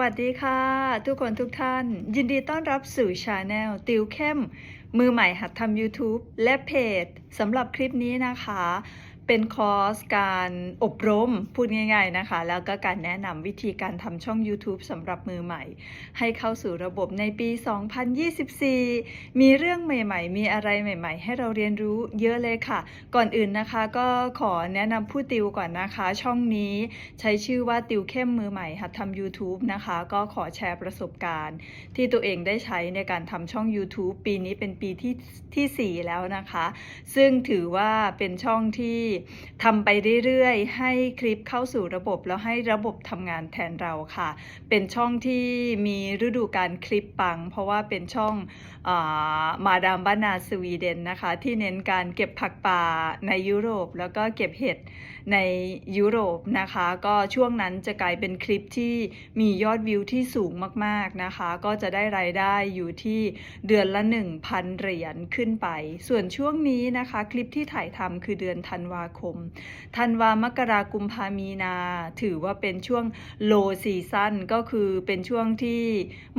วัสดีค่ะ ทุกคนทุกท่าน ยินดีต้อนรับสู่ชาแนลติวเข้ม มือใหม่หัดทำ YouTube และเพจสำหรับคลิปนี้นะคะ เป็นคอร์สการอบรมพูดง่าย ๆนะคะ แล้วก็การแนะนำวิธีการทำช่อง YouTube สำหรับมือใหม่ ให้เข้าสู่ระบบในปี 2024 มีเรื่องใหม่ๆ มีอะไรใหม่ ๆ ให้เราเรียนรู้เยอะเลยค่ะ ก่อนอื่นนะคะก็ขอแนะนำผู้ติวก่อนนะคะ ช่องนี้ใช้ชื่อว่าติวเข้มมือใหม่หัดทำ YouTube นะคะ ก็ขอแชร์ประสบการณ์ ที่ตัวเองได้ใช้ในการทำช่อง YouTube ปีนี้เป็นปีที่ทีสี่4 แล้วนะคะ ซึ่งถือว่าเป็นช่องที่ทำไปเรื่อยๆ ให้คลิปเข้าสู่ระบบแล้วให้ระบบทำงานแทนเราค่ะ เป็นช่องที่มีฤดูการคลิปปัง เพราะว่าเป็นช่องอมาดามบ้านนาสวีเดนนะคะ ที่เน้นการเก็บผักป่าในยุโรป แล้วก็เก็บเห็ด ในยุโรปนะคะ ก็ช่วงนั้นจะกลายเป็นคลิปที่มียอดวิวที่สูงมากๆนะคะ ก็จะได้รายได้อยู่ที่เดือนละ 1,000 เหรียญขึ้นไป ส่วนช่วงนี้นะคะ คลิปที่ถ่ายทำคือเดือนธันวาคม ธันวามกรากุมภามีนา ถือว่าเป็นช่วงโลซีซั o นก็คือเป็นช่วงที่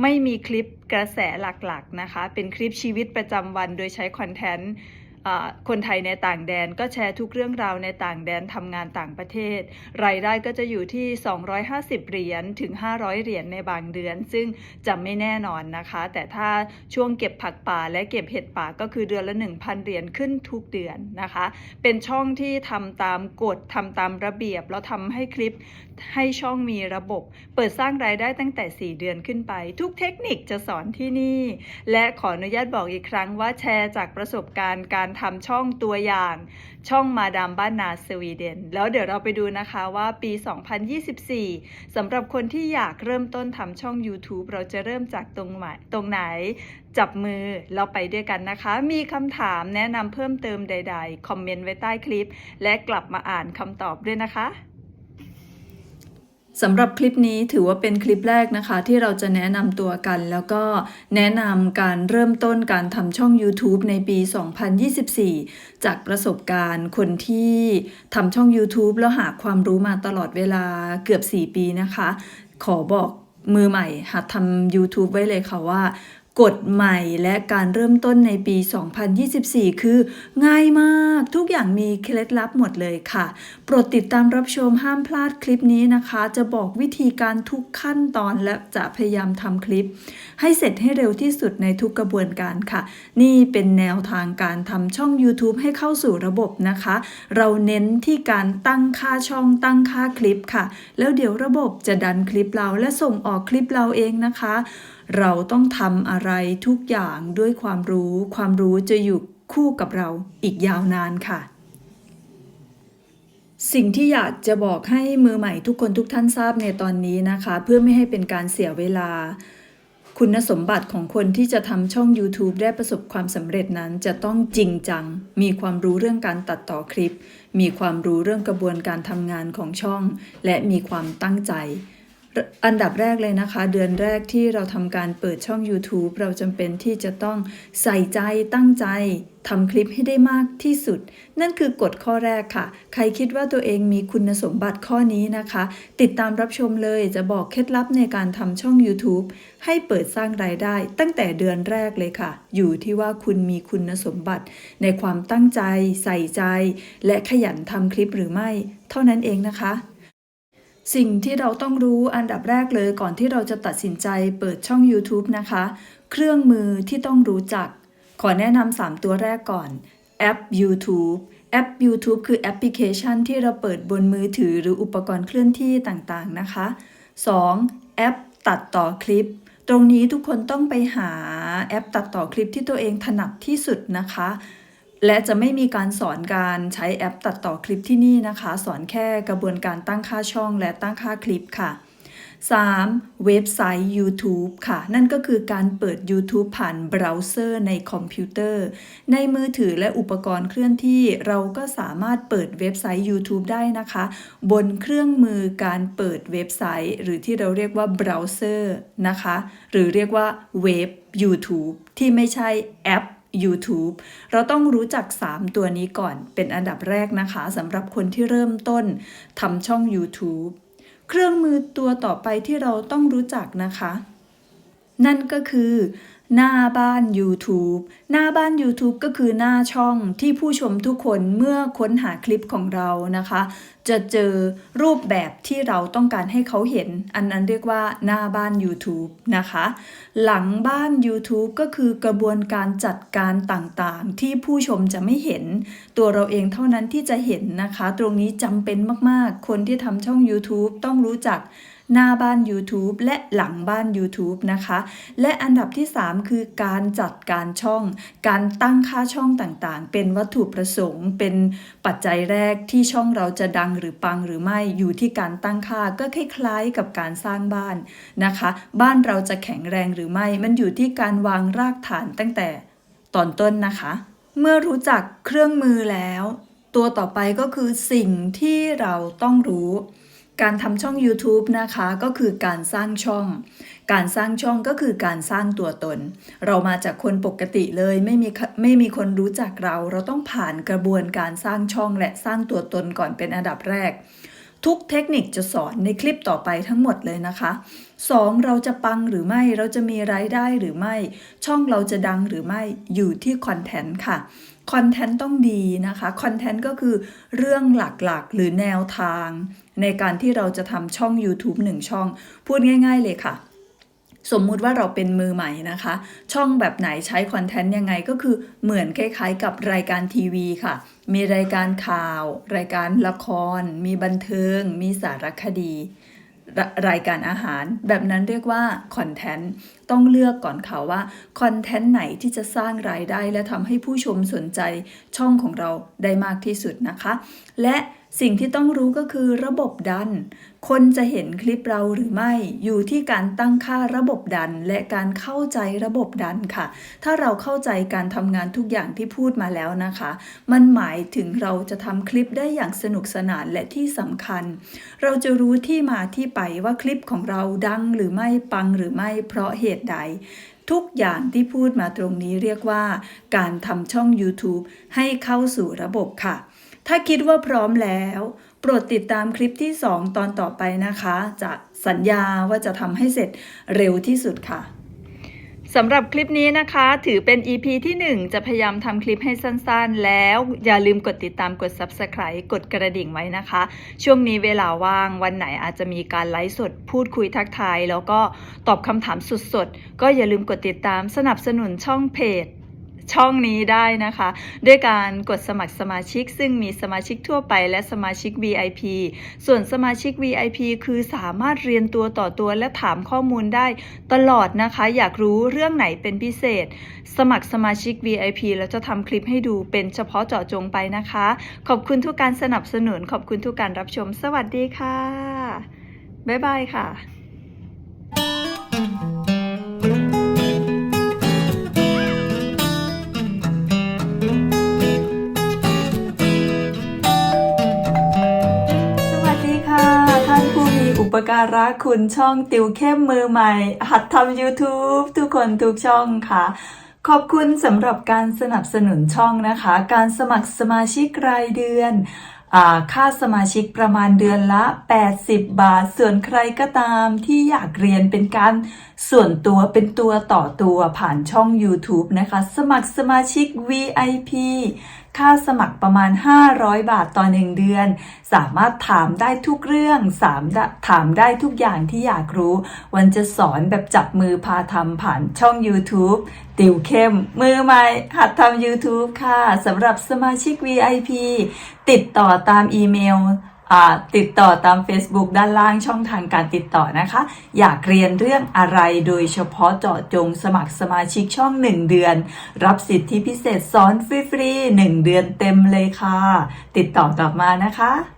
ไม่มีคลิปกระแสหลักๆนะคะ เป็นคลิปชีวิตประจำวันโดยใช้คอนเทนต์ คนไทยในต่างแดนก็แชร์ทุกเรื่องราวในต่างแดนทำงานต่างประเทศ รายได้ก็จะอยู่ที่ 250 เหรียญถึง 500 เหรียญในบางเดือน ซึ่งจะไม่แน่นอนนะคะ แต่ถ้าช่วงเก็บผักป่าและเก็บเห็ดป่าก็คือเดือนละ 1,000 เหรียญขึ้นทุกเดือนนะคะ เป็นช่องที่ทำตามกฎทำตามระเบียบ แล้วทำให้คลิปให้ช่องมีระบบ เปิดสร้างรายได้ตั้งแต่ 4 เดือนขึ้นไป ทุกเทคนิคจะสอนที่นี่ และขออนุญาตบอกอีกครั้งว่าแชร์จากประสบการณ์การทำช่องตัวอย่างช่องมาดามบ้านนาสวีเดน แล้วเดี๋ยวเราไปดูนะคะว่าปี 2024 สำหรับคนที่อยากเริ่มต้นทำช่อง YouTube เราจะเริ่มจากตรงไหนตรงไหน จับมือเราไปด้วยกันนะคะ มีคำถามแนะนำเพิ่มเติมใด ๆ คอมเมนต์ไว้ใต้คลิป และกลับมาอ่านคำตอบด้วยนะคะ สำหรับคลิปนี้ถือว่าเป็นคลิปแรกนะคะ ที่เราจะแนะนำตัวกัน แล้วก็แนะนำการเริ่มต้นการทำช่อง YouTube ในปี 2024 จากประสบการณ์คนที่ทำช่อง YouTube แล้วหาความรู้มาตลอดเวลาเกือบ 4 ปีนะคะ ขอบอกมือใหม่หัดทำ YouTube ไว้เลยค่ะว่า กฎใหม่และการเริ่มต้นในปี 2024 คือ ง่ายมากทุกอย่างมีเคล็ดลับหมดเลยค่ะ โปรดติดตามรับชมห้ามพลาดคลิปนี้นะคะ จะบอกวิธีการทุกขั้นตอนและจะพยายามทำคลิป ให้เสร็จให้เร็วที่สุดในทุกกระบวนการค่ะ นี่เป็นแนวทางการทำช่อง YouTube ให้เข้าสู่ระบบนะคะ เราเน้นที่การตั้งค่าช่องตั้งค่าคลิปค่ะ แล้วเดี๋ยวระบบจะดันคลิปเราและส่งออกคลิปเราเองนะคะ เราต้องทำอะไรทุกอย่างด้วยความรู้ ความรู้จะอยู่คู่กับเราอีกยาวนานค่ะ สิ่งที่อยากจะบอกให้มือใหม่ทุกคนทุกท่านทราบในตอนนี้นะคะ เพื่อไม่ให้เป็นการเสียเวลา คุณสมบัติของคนที่จะทำช่อง YouTube ได้ประสบความสำเร็จนั้นจะต้องจริงจัง มีความรู้เรื่องการตัดต่อคลิป มีความรู้เรื่องกระบวนการทำงานของช่อง และมีความตั้งใจ อันดับแรกเลยนะคะ เดือนแรกที่เราทำการเปิดช่อง YouTube เราจำเป็นที่จะต้องใส่ใจตั้งใจทำคลิปให้ได้มากที่สุด นั่นคือกฎข้อแรกค่ะ ใครคิดว่าตัวเองมีคุณสมบัติข้อนี้นะคะ ติดตามรับชมเลยจะบอกเคล็ดลับในการทำช่อง YouTube ให้เปิดสร้างรายได้ ตั้งแต่เดือนแรกเลยค่ะ อยู่ที่ว่าคุณมีคุณสมบัติ ในความตั้งใจ ใส่ใจ และขยันทำคลิปหรือไม่ เท่านั้นเองนะคะ สิ่งที่เราต้องรู้อันดับแรกเลยก่อนที่เราจะตัดสินใจเปิดช่อง YouTube นะคะ เครื่องมือที่ต้องรู้จัก ขอแนะนำ3ตัวแรกก่อนแอป YouTube แอป YouTube คือแอปพลิเคชันที่เราเปิดบนมือถือหรืออุปกรณ์เคลื่อนที่ต่างๆนะคะ 2. แอปตัดต่อคลิป ตรงนี้ทุกคนต้องไปหาแอปตัดต่อคลิปที่ตัวเองถนัดที่สุดนะคะ และจะไม่มีการสอนการใช้แอปตัดต่อคลิปที่นี่นะคะ สอนแค่กระบวนการตั้งค่าช่องและตั้งค่าคลิปค่ะ 3. เว็บไซต์ YouTube ค่ะ นั่นก็คือการเปิด YouTube ผ่านเบราว์เซอร์ในคอมพิวเตอร์ ในมือถือและอุปกรณ์เคลื่อนที่เราก็สามารถเปิดเว็บไซต์ YouTube ได้นะคะ บนเครื่องมือการเปิดเว็บไซต์ หรือที่เราเรียกว่าเบราว์เซอร์นะคะ หรือเรียกว่าเว็บ YouTube ที่ไม่ใช่แอป YouTube เราต้องรู้จัก 3 ตัวนี้ก่อนเป็นอันดับแรกนะคะสำหรับคนที่เริ่มต้นทำช่อง YouTube เครื่องมือตัวต่อไปที่เราต้องรู้จักนะคะ นั่นก็คือ หน้าบ้าน YouTube หน้าบ้าน YouTube ก็คือหน้าช่องที่ผู้ชมทุกคนเมื่อค้นหาคลิปของเรานะคะ จะเจอรูปแบบที่เราต้องการให้เขาเห็น อันนั้นเรียกว่าหน้าบ้าน YouTube นะคะ หลังบ้าน YouTube ก็คือกระบวนการจัดการต่างๆ ที่ผู้ชมจะไม่เห็น ตัวเราเองเท่านั้นที่จะเห็นนะคะ ตรงนี้จำเป็นมากๆ คนที่ทำช่อง YouTube ต้องรู้จัก หน้าบ้าน YouTube และหลังบ้าน YouTube นะคะ และอันดับที่ 3 คือการจัดการช่อง การตั้งค่าช่องต่างๆ เป็นวัตถุประสงค์ เป็นปัจจัยแรกที่ช่องเราจะดังหรือปังหรือไม่อยู่ที่การตั้งค่าก็คล้ายๆกับการสร้างบ้านนะคะ บ้านเราจะแข็งแรงหรือไม่ มันอยู่ที่การวางรากฐานตั้งแต่ตอนต้นนะคะ เมื่อรู้จักเครื่องมือแล้ว ตัวต่อไปก็คือสิ่งที่เราต้องรู้ การทำช่อง YouTube นะคะก็คือการสร้างช่อง การสร้างช่องก็คือการสร้างตัวตน เรามาจากคนปกติเลยไม่มีไม่มีคนรู้จักเรา เราต้องผ่านกระบวนการสร้างช่องและสร้างตัวตนก่อนเป็นอันดับแรก ทุกเทคนิคจะสอนในคลิปต่อไปทั้งหมดเลยนะคะ 2. เราจะปังหรือไม่เราจะมีรายได้หรือไม่ ช่องเราจะดังหรือไม่อยู่ที่คอนเทนต์ค่ะ คอนเทนต์ต้องดีนะคะคอนเทนต์ก็คือเรื่องหลักๆ หรือแนวทาง ในการที่เราจะทำช่อง YouTube 1 ช่อง พูดง่าย ๆ เลยค่ะ สมมุติว่าเราเป็นมือใหม่นะคะ ช่องแบบไหนใช้คอนเทนต์ยังไงก็คือเหมือนคล้ายๆ กับรายการทีวีค่ะ มีรายการข่าว รายการละคร มีบันเทิง มีสารคดี รรายการอาหาร แบบนั้นเรียกว่าคอนเทนต์ต้องเลือกก่อนค่ะว่าคอนเทนต์ไหนที่จะสร้างรายได้ และทำให้ผู้ชมสนใจช่องของเราได้มากที่สุดนะคะ และ สิ่งที่ต้องรู้ก็คือระบบดัน คนจะเห็นคลิปเราหรือไม่อยู่ที่การตั้งค่าระบบดัน และการเข้าใจระบบดันค่ะ ถ้าเราเข้าใจการทำงานทุกอย่างที่พูดมาแล้วนะคะ มันหมายถึงเราจะทำคลิปได้อย่างสนุกสนานและที่สำคัญ เราจะรู้ที่มาที่ไปว่าคลิปของเราดังหรือไม่ปังหรือไม่เพราะเหตุใดทุกอย่างที่พูดมาตรงนี้เรียกว่า การทำช่อง YouTube ให้เข้าสู่ระบบค่ะ ถ้าคิดว่าพร้อมแล้ว โปรดติดตามคลิปที่ 2 ตอนต่อไปนะคะ จะสัญญาว่าจะทำให้เสร็จเร็วที่สุดค่ะสำหรับคลิปนี้นะคะ ถือเป็น EP ที่ 1 จะพยายามทำคลิปให้สั้นๆ แล้วอย่าลืมกดติดตามกด Subscribe กดกระดิ่งไว้นะคะ ช่วงนี้เวลาว่างวันไหนอาจจะมีการไลฟ์สด พูดคุยทักทาย แล้วก็ตอบคำถามสดๆ ก็อย่าลืมกดติดตามสนับสนุนช่องเพจ ช่องนี้ได้นะคะ ด้วยการกดสมัครสมาชิก ซึ่งมีสมาชิกทั่วไปและสมาชิก VIP ส่วนสมาชิก VIP คือสามารถเรียนตัวต่อตัวและถามข้อมูลได้ตลอดนะคะ อยากรู้เรื่องไหนเป็นพิเศษ สมัครสมาชิก VIP แล้วจะทำคลิปให้ดูเป็นเฉพาะเจาะจงไปนะคะ ขอบคุณทุกการสนับสนุน ขอบคุณทุกการรับชม สวัสดีค่ะ บ๊ายบายค่ะ การะคุณช่องติวเข้มมือใหม่ หัดทำ YouTube ทุกคนทุกช่องค่ะ ขอบคุณสำหรับการสนับสนุนช่องนะคะ การสมัครสมาชิกรายเดือนค่าสมาชิกประมาณเดือนละ 80 บาท ส่วนใครก็ตามที่อยากเรียนเป็นการส่วนตัวเป็นตัวต่อตัวผ่านช่อง YouTube นะคะ สมัครสมาชิก VIP ค่าสมัครประมาณ 500 บาทต่อ1เดือน สามารถถามได้ทุกเรื่องสามถามได้ทุกอย่างที่อยากรู้ วันจะสอนแบบจับมือพาทำผ่านช่อง YouTube ติวเข้ม มือใหม่ หัดทำ YouTube ค่ะสำหรับสมาชิก VIP ติดต่อตามอีเมล ติดต่อตาม Facebook ด้านล่างช่องทางการติดต่อนะคะ อยากเรียนเรื่องอะไรโดยเฉพาะเจาะจงสมัครสมาชิกช่อง 1 เดือน รับสิทธิพิเศษสอนฟรีๆ1เดือนเต็มเลยค่ะ ติดต่อกลับมานะคะ